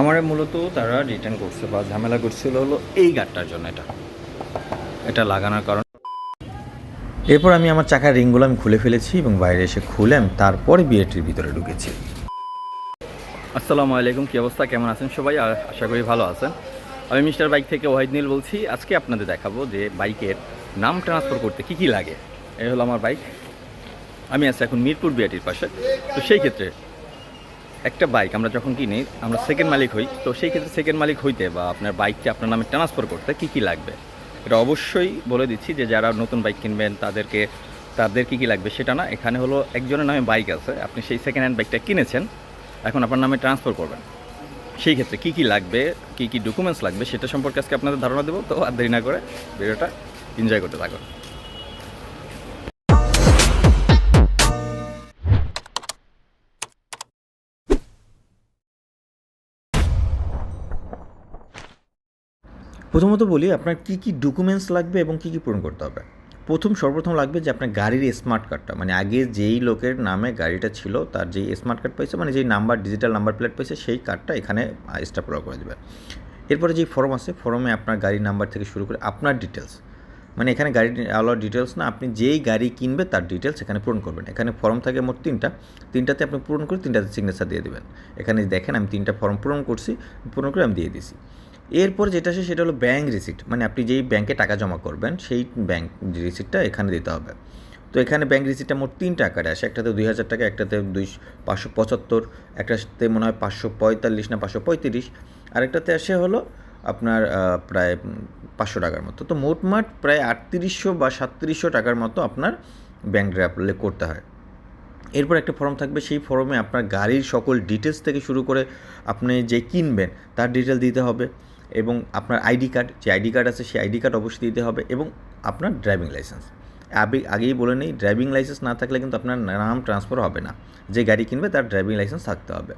আমার মূলত তারা রিটার্ন করছে বা ঝামেলা করছিল হলো এই গাড়টার জন্য এটা। এটা লাগানোর কারণ। এরপর আমি আমার চাকার রিংগুলো আমি খুলে ফেলেছি এবং বাইরে এসে খুলে আমি তারপরে বিয়েটির ভিতরে ঢুকেছি। আসসালামু আলাইকুম, কী অবস্থা? কেমন আছেন সবাই? আশা করি ভালো আছেন। আমি মিস্টার বাইক থেকে ওয়াহিদ নীল বলছি। আজকে আপনাদের দেখাবো যে বাইকের নাম ট্রান্সফার করতে কী কী লাগে। এই হলো আমার বাইক। আমি আছি এখন মিরপুর বিআটির পাশে। তো সেই ক্ষেত্রে একটা বাইক আমরা যখন কিনি, আমরা সেকেন্ড মালিক হই, তো সেই ক্ষেত্রে সেকেন্ড মালিক হইতে বা আপনার বাইককে আপনার নামে ট্রান্সফার করতে কী কী লাগবে? এটা অবশ্যই বলে দিচ্ছি যে যারা নতুন বাইক কিনবেন, তাদেরকে তাদের কী কী লাগবে সেটা না। এখানে হলো একজনের নামে বাইক আছে, আপনি সেই সেকেন্ড হ্যান্ড বাইকটা কিনেছেন, এখন আপনার নামে ট্রান্সফার করবেন। সেই ক্ষেত্রে কী কী লাগবে, কী কী ডকুমেন্টস লাগবে, সেটা সম্পর্কে আজকে আপনাদের ধারণা দেবো, তো আর দেরি না করে ভিডিওটা এনজয় করতে থাকুন। প্রথমত বলি, আপনার কী কী ডকুমেন্টস লাগবে এবং কী কী পূরণ করতে হবে? প্রথম সর্বপ্রথম লাগবে যে আপনার গাড়ির স্মার্ট কার্ডটা মানে আগে যেই লোকের নামে গাড়িটা ছিল, তার যেই স্মার্ট কার্ড পাইছে মানে যেই নাম্বার ডিজিটাল নাম্বার প্লেট পাইছে, সেই কার্ডটা এখানে স্টাপলা করে দেবে এরপরে যে ফর্ম আছে ফর্মে আপনার গাড়ির নাম্বার থেকে শুরু করে আপনার ডিটেলস মানে এখানে গাড়ির আলার ডিটেলস না, আপনি যেই গাড়ি কিনবে, তার ডিটেলস এখানে পূরণ করবেন। এখানে ফর্ম থাকে মোট তিনটা, তিনটাতে আপনি পূরণ করে তিনটাতে সিগনেচার দিয়ে দেবেন। এখানে দেখেন, আমি তিনটা ফর্ম পূরণ করছি, পূরণ করে আমি দিয়ে দিছি। এরপর যেটা আসে সেটা হলো ব্যাঙ্ক রিসিট মানে আপনি যেই ব্যাংকে টাকা জমা করবেন, সেই ব্যাঙ্ক রিসিটটা এখানে দিতে হবে। তো এখানে ব্যাঙ্ক রিসিটটা মোট তিনটা আকারে আসে। একটাতে দুই হাজার টাকা, একটাতে দুই পাঁচশো পঁচাত্তর, একটাতে মনে হয় পাঁচশো পঁয়তাল্লিশ না পাঁচশো পঁয়ত্রিশ। আরেকটাতে আসে হলো আপনার প্রায় পাঁচশো টাকার মতো। তো মোটমাট প্রায় আটত্রিশশো বা সাতত্রিশশো টাকার মতো আপনার ব্যাঙ্ক অ্যাপ্লাই করতে হয়। এরপর একটা ফর্ম থাকবে। সেই ফর্মে আপনার গাড়ির সকল ডিটেলস থেকে শুরু করে আপনি যে কিনবেন, তার ডিটেল দিতে হবে। এবং আপনার আইডি কার্ড, যে আইডি কার্ড আছে সেই আইডি কার্ড অবশ্যই দিতে হবে এবং আপনার ড্রাইভিং লাইসেন্স। আগে আগেই বলে নেই, ড্রাইভিং লাইসেন্স না থাকলে কিন্তু আপনার নাম ট্রান্সফার হবে না। যে গাড়ি কিনবে তার ড্রাইভিং লাইসেন্স থাকতে হবে।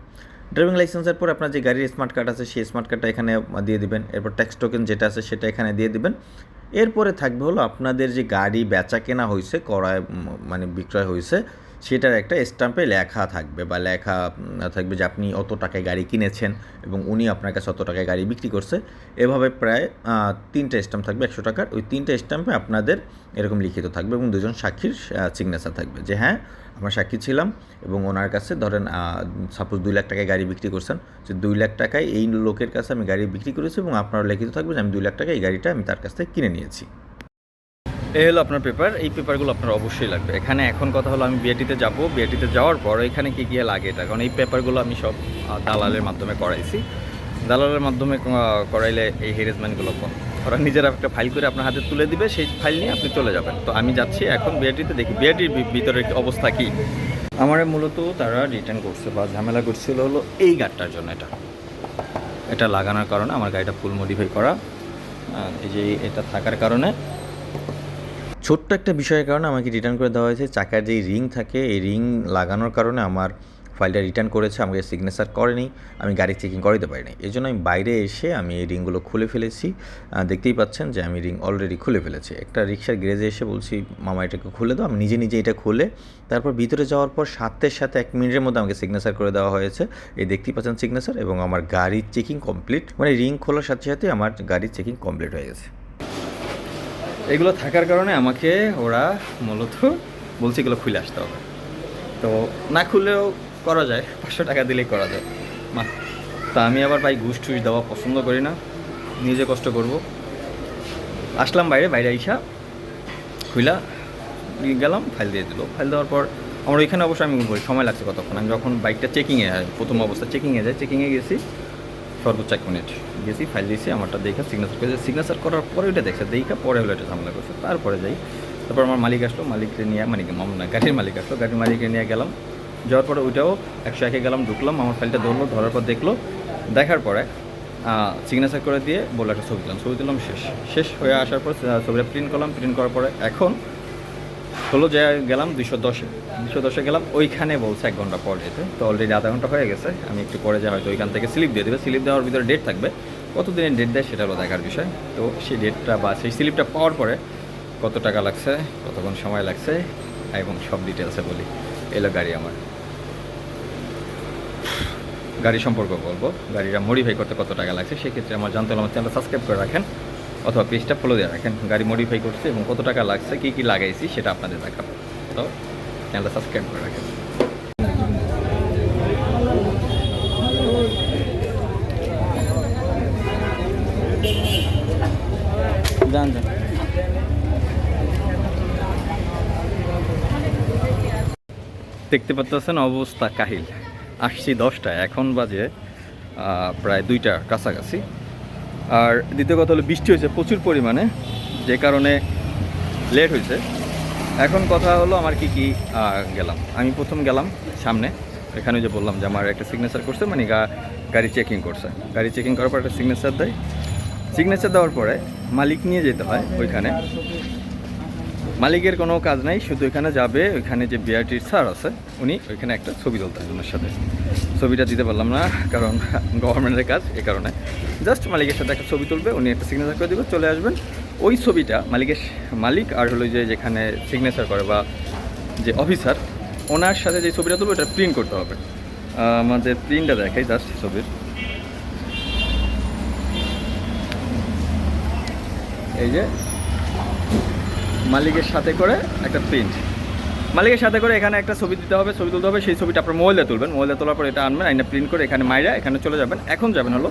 ড্রাইভিং লাইসেন্সের পর আপনার যে গাড়ির স্মার্ট কার্ড আছে সেই স্মার্ট কার্ডটা এখানে দিয়ে দিবেন। এরপর ট্যাক্স টোকেন যেটা আছে সেটা এখানে দিয়ে দিবেন। এরপরে থাকবে হলো আপনাদের যে গাড়ি বেচা কেনা হয়েছে করায় মানে বিক্রয় হয়েছে সেটার একটা স্ট্যাম্পে লেখা থাকবে বা লেখা থাকবে যে আপনি অত টাকায় গাড়ি কিনেছেন এবং উনি আপনার কাছে অত টাকায় গাড়ি বিক্রি করছে। এভাবে প্রায় তিনটা স্ট্যাম্প থাকবে একশো টাকার। ওই তিনটা স্ট্যাম্পে আপনাদের এরকম লিখিত থাকবে এবং দুজন সাক্ষীর সিগনেচার থাকবে যে হ্যাঁ আমরা সাক্ষী ছিলাম এবং ওনার কাছে ধরেন সাপোজ দুই লাখ টাকায় গাড়ি বিক্রি করছেন, যে দুই লাখ টাকায় এই লোকের কাছে আমি গাড়ি বিক্রি করেছি এবং আপনার লিখিত থাকবে যে আমি দুই লাখ টাকায় এই গাড়িটা আমি তার কাছ থেকে কিনে নিয়েছি। এই হলো আপনার পেপার এই পেপারগুলো আপনার অবশ্যই লাগবে। এখানে এখন কথা হলো আমি বিআটিতে যাব। বিআটিতে যাওয়ার পর এখানে কি গিয়ে লাগে এটা? কারণ এই পেপারগুলো আমি সব দালালের মাধ্যমে করাইছি। দালালের মাধ্যমে করাইলে এই হেরেজমেন্টগুলো কম। ওরা নিজেরা একটা ফাইল করে আপনার হাতে তুলে দিবে, সেই ফাইল নিয়ে আপনি চলে যাবেন। তো আমি যাচ্ছি এখন বিআটিতে দেখি বিআটির ভিতরে অবস্থা কি? আমার মূলত তারা রিটার্ন করছে, বা ঝামেলা করছিল হলো এই গাড়টার জন্য এটা। এটা লাগানোর কারণে আমার গাড়িটা ফুল মডিফাই করা। এই যে এটা থাকার কারণে ছোট্ট একটা বিষয়ের কারণে আমাকে রিটার্ন করে দেওয়া হয়েছে। চাকার যেই রিং থাকে, এই রিং লাগানোর কারণে আমার ফাইলটা রিটার্ন করেছে। আমাকে সিগনেচার করেনি। আমি গাড়ি চেকিং করাতে পারিনি। এই জন্য আমি বাইরে এসে আমি এই রিংগুলো খুলে ফেলেছি। দেখতেই পাচ্ছেন যে আমি রিং অলরেডি খুলে ফেলেছি। একটা রিক্সার গ্যারেজে এসে বলছি, মামা, এটাকে খুলে দাও। আমি নিজে নিজে এটা খুলে তারপর ভিতরে যাওয়ার পর সাথে সাথে এক মিনিটের মধ্যে আমাকে সিগনেচার করে দেওয়া হয়েছে। এই দেখতেই পাচ্ছেন সিগনেচার এবং আমার গাড়ির চেকিং কমপ্লিট মানে রিং খোলার সাথে সাথে আমার গাড়ির চেকিং কমপ্লিট হয়ে গেছে। এগুলো থাকার কারণে আমাকে ওরা মূলত বলছে এগুলো খুলে আসতে হবে। তো না খুললেও করা যায়, পাঁচশো টাকা দিলেই করা যায়। মা, তা আমি আবার ভাই ঘুষ টুস দেওয়া পছন্দ করি না, নিজে কষ্ট করব। আসলাম বাইরে বাইরে আইসা খুইলা গেলাম, ফাইল দিয়ে দিল। ফাইল দেওয়ার পর আমার ওইখানে অবশ্যই আমি সময় লাগছে কতক্ষণ? আমি যখন বাইকটা চেকিংয়ে প্রথম অবস্থা চেকিংয়ে যায় চেকিংয়ে গেছি। সর্বোচ্চ এক মিনিট গেছি ফাইল দিয়েছি আমারটা দেখে সিগনেচার করেছে সিগনেচার করার পরে ওইটা দেখছে দেখা পরে হলো এটা ঝামেলা করছে। তারপরে যাই তারপর আমার মালিক আসলো মালিককে নিয়ে মানে কি, মামা না গাড়ির মালিক আসলো গাড়ির মালিককে নিয়ে গেলাম। যাওয়ার পরে ওইটাও একশো একে গেলাম ঢুকলাম আমার ফাইলটা ধরলো ধরার পর দেখল দেখার পরে সিগনেচার করে দিয়ে বলে একটা ছবি দিলাম ছবি দিলাম শেষ। শেষ হয়ে আসার পর ছবিটা প্রিন্ট করলাম প্রিন্ট করার পরে এখন হলো যে গেলাম দুশো দশে। দুশো দশে গেলাম, ওইখানে বলছে এক ঘণ্টা পর যেতে। তো অলরেডি আধা ঘণ্টা হয়ে গেছে। আমি একটু পরে যা হয়তো ওইখান থেকে স্লিপ দিয়ে দেবে। স্লিপ দেওয়ার ভিতরে ডেট থাকবে। কতদিনের ডেট দেয় সেটা হলো দেখার বিষয়। তো সেই ডেটটা বা সেই স্লিপটা পাওয়ার পরে কত টাকা লাগছে, কতক্ষণ সময় লাগছে, এবং সব ডিটেলসে বলি। এলো গাড়ি আমার। গাড়ি সম্পর্ক বলব। গাড়িটা মডিফাই করতে কত টাকা লাগছে, সেক্ষেত্রে আমার জানতে হলে আমার চ্যানেল সাবস্ক্রাইব করে রাখেন। অথবা পেজটা ফলো দিয়ে রাখেন। গাড়ি মডিফাই করছে এবং কত টাকা লাগছে কী কী লাগাইছি সেটা আপনাদের দেখাবো। তো চ্যানেলটা সাবস্ক্রাইব করে রাখেন। যান যান। দেখতে পাচ্ছেন অবস্থা কাহিল। আসছি দশটায় এখন বাজে প্রায় দুইটার কাছাকাছি। আর দ্বিতীয় কথা হলো বৃষ্টি হয়েছে প্রচুর পরিমাণে, যে কারণে লেট হয়েছে। এখন কথা হলো আমার কি কি গেলাম। আমি প্রথম গেলাম সামনে। এখানে যে বললাম যে আমার একটা সিগনেচার করছে মানে গাড়ি চেকিং করছে। গাড়ি চেকিং করার পর একটা সিগনেচার দেয়। সিগনেচার দেওয়ার পরে মালিক নিয়ে যেতে হয় ওইখানে। মালিকের কোনো কাজ নাই, শুধু এখানে যাবে, ওইখানে যে বিআরটির স্যার আছে, উনি ওইখানে একটা ছবি তুলতে ওনার সাথে। ছবিটা দিতে পারলাম না, কারণ গভর্নমেন্টের কাজ এ কারণে। জাস্ট মালিকের সাথে একটা ছবি তুলবে, উনি একটা সিগনেচার করে দেবে, চলে আসবেন। ওই ছবিটা মালিকের মালিক আর হলো যে যেখানে সিগনেচার করে বা যে অফিসার ওনার সাথে যে ছবিটা তুলবে, ওটা প্রিন্ট করতে হবে। আমাদের প্রিন্টটা দেখাই জাস্ট ছবির। এই যে মালিকের সাথে করে একটা প্রিন্ট মালিকের সাথে করে এখানে একটা ছবি দিতে হবে, ছবি তুলতে হবে, সেই ছবিটা আপনার মোবাইলে তুলবেন। মোবাইলে তোলার পর এটা আনবেন, আইনে প্রিন্ট করে এখানে মাইরা এখানে চলে যাবেন। এখন যাবেন হলো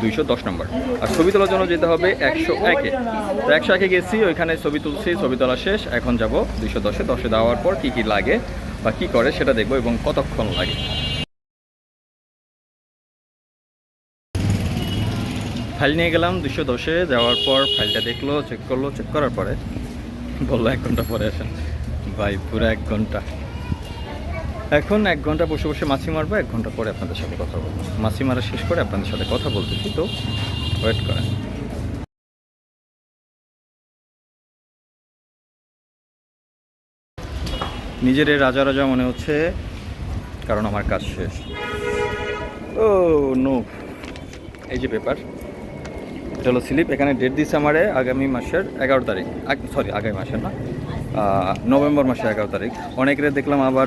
দুইশো দশ নম্বর। আর ছবি তোলার জন্য যেতে হবে একশো একে। তো একশো একে গেছি, ওইখানে ছবি তুলছি, ছবি তোলা শেষ। এখন যাব দুইশো দশে। দশে দেওয়ার পর কী কী লাগে বা কী করে সেটা দেখব এবং কতক্ষণ লাগে। ফাইল নিয়ে গেলাম দুশো দশে। যাওয়ার পর ফাইলটা দেখল চেক করল চেক করার পরে বলল, এক ঘণ্টা পরে আসেন। ভাই, পুরো এক ঘণ্টা। এখন এক ঘণ্টা বসে বসে মাছি মারবো, এক ঘণ্টা পরে আপনাদের সাথে কথা বলব। মাছি মারা শেষ করে আপনাদের সাথে কথা বলতেছি, তো ওয়েট করেন। নিজের রাজা রাজা মনে হচ্ছে কারণ আমার কাজ শেষ। Oh, no. এই যে পেপার। এটা হলো স্লিপ। এখানে ডেট দিচ্ছে আমারে আগামী মাসের এগারো তারিখ। সরি আগামী মাসের না নভেম্বর মাসের এগারো তারিখ। অনেকের দেখলাম আবার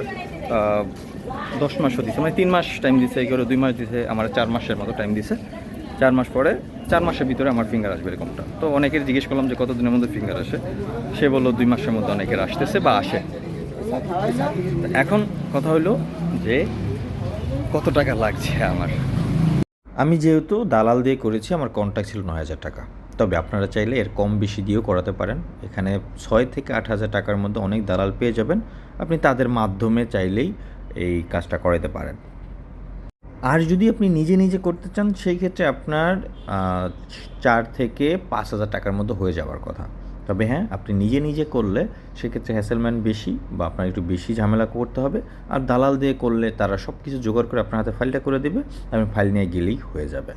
দশ মাসও দিছে মানে তিন মাস টাইম দিছে, এই করে দুই মাস দিছে, আমার চার মাসের মতো টাইম দিছে। চার মাস পরে, চার মাসের ভিতরে আমার ফিঙ্গার আসবে এরকমটা। তো অনেকের জিজ্ঞেস করলাম যে কতদিনের মধ্যে ফিঙ্গার আসে? সে বলল দুই মাসের মধ্যে অনেকের আসতেছে বা আসে। এখন কথা হলো যে কত টাকা লাগছে আমার? আমি যেহেতু দালাল দিয়ে করেছি, আমার কন্ট্যাক্ট ছিল নয় হাজার টাকা। তবে আপনারা চাইলে এর কম বেশি দিয়েও করাতে পারেন। এখানে ছয় থেকে আট হাজার টাকার মধ্যে অনেক দালাল পেয়ে যাবেন। আপনি তাদের মাধ্যমে চাইলেই এই কাজটা করাতে পারেন। আর যদি আপনি নিজে নিজে করতে চান, সেই ক্ষেত্রে আপনার চার থেকে পাঁচ হাজার টাকার মধ্যে হয়ে যাওয়ার কথা। তবে হ্যাঁ আপনি নিজে নিজে করলে সেক্ষেত্রে হ্যাসেলম্যান বেশি বা আপনার একটু বেশি ঝামেলা করতে হবে। আর দালাল দিয়ে করলে তারা সব কিছু জোগাড় করে আপনার হাতে ফাইলটা করে দেবে আপনি ফাইল নিয়ে গেলেই হয়ে যাবে।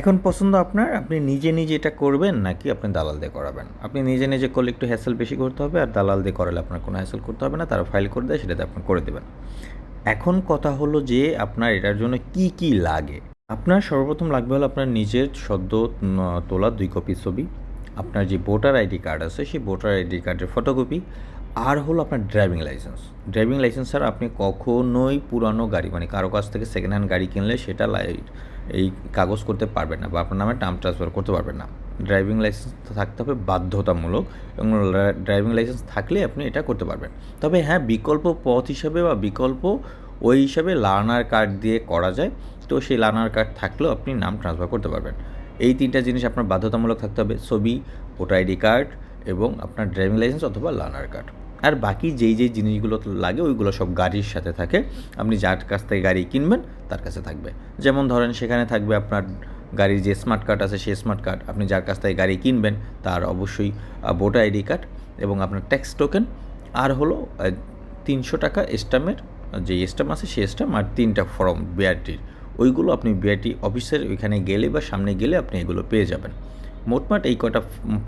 এখন পছন্দ আপনার, আপনি নিজে নিজে এটা করবেন নাকি আপনি দালাল দিয়ে করাবেন? আপনি নিজে নিজে করলে একটু হ্যাসেল বেশি করতে হবে আর দালাল দিয়ে করালে আপনার কোনো হ্যাসেল করতে হবে না, তারা ফাইল করে দেয়, সেটাতে আপনি করে দেবেন। এখন কথা হলো যে আপনার এটার জন্য কি কি লাগে? আপনার সর্বপ্রথম লাগবে হলো আপনার নিজের সদ্য তোলা দুই কপি ছবি। আপনার যে ভোটার আইডি কার্ড আছে, সেই ভোটার আইডি কার্ডের ফটোকপি আর হলো আপনার ড্রাইভিং লাইসেন্স ড্রাইভিং লাইসেন্স ছাড়া আপনি কখনোই পুরানো গাড়ি মানে কারও কাছ থেকে সেকেন্ড হ্যান্ড গাড়ি কিনলে সেটা এই কাগজ করতে পারবেন না বা আপনার নামে টার্ম ট্রান্সফার করতে পারবেন না। ড্রাইভিং লাইসেন্স থাকতে হবে বাধ্যতামূলক এবং ড্রাইভিং লাইসেন্স থাকলে আপনি এটা করতে পারবেন। তবে হ্যাঁ বিকল্প পথ হিসাবে বা বিকল্প ওই হিসাবে লার্নার কার্ড দিয়ে করা যায়। তো সেই লার্নার কার্ড থাকলেও আপনি নাম ট্রান্সফার করতে পারবেন। এই তিনটা জিনিস আপনার বাধ্যতামূলক থাকতে হবে। ছবি, ভোটার আইডি কার্ড এবং আপনার ড্রাইভিং লাইসেন্স অথবা লার্নার কার্ড। আর বাকি যেই যেই জিনিসগুলো লাগে ওইগুলো সব গাড়ির সাথে থাকে। আপনি যার কাছ থেকে গাড়ি কিনবেন তার কাছে থাকবে। যেমন ধরেন সেখানে থাকবে আপনার গাড়ির যে স্মার্ট কার্ড আছে সেই স্মার্ট কার্ড। আপনি যার কাছ থেকে গাড়ি কিনবেন তার অবশ্যই ভোটার আইডি কার্ড এবং আপনার ট্যাক্স টোকেন। আর হলো তিনশো টাকা স্টামের যে স্টাম আছে সেই স্টাম আর তিনটা ফর্ম বিআরটির ওইগুলো আপনি বিআরটি অফিসের ওইখানে গেলে বা সামনে গেলে আপনি এগুলো পেয়ে যাবেন। মোটমাট এই কটা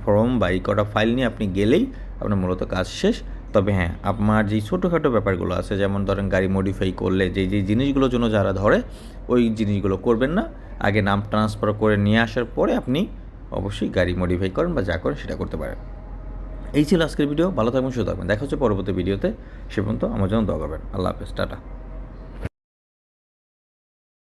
ফর্ম বা এই কটা ফাইল নিয়ে আপনি গেলেই আপনার মূলত কাজ শেষ। তবে হ্যাঁ আপনার যেই ছোটোখাটো ব্যাপারগুলো আছে, যেমন ধরেন গাড়ি মডিফাই করলে যেই যেই জিনিসগুলোর জন্য যারা ধরে, ওই জিনিসগুলো করবেন না। আগে নাম ট্রান্সফার করে নিয়ে আসার পরে আপনি অবশ্যই গাড়ি মডিফাই করেন বা যা করেন সেটা করতে পারেন। এই ছিল আজকের ভিডিও ভালো থাকবেন, সুস্থ থাকবেন। দেখা হচ্ছে পরবর্তী ভিডিওতে সে পর্যন্ত আমার জন্য দোয়া করবেন। আল্লাহ হাফেজ। টাটা।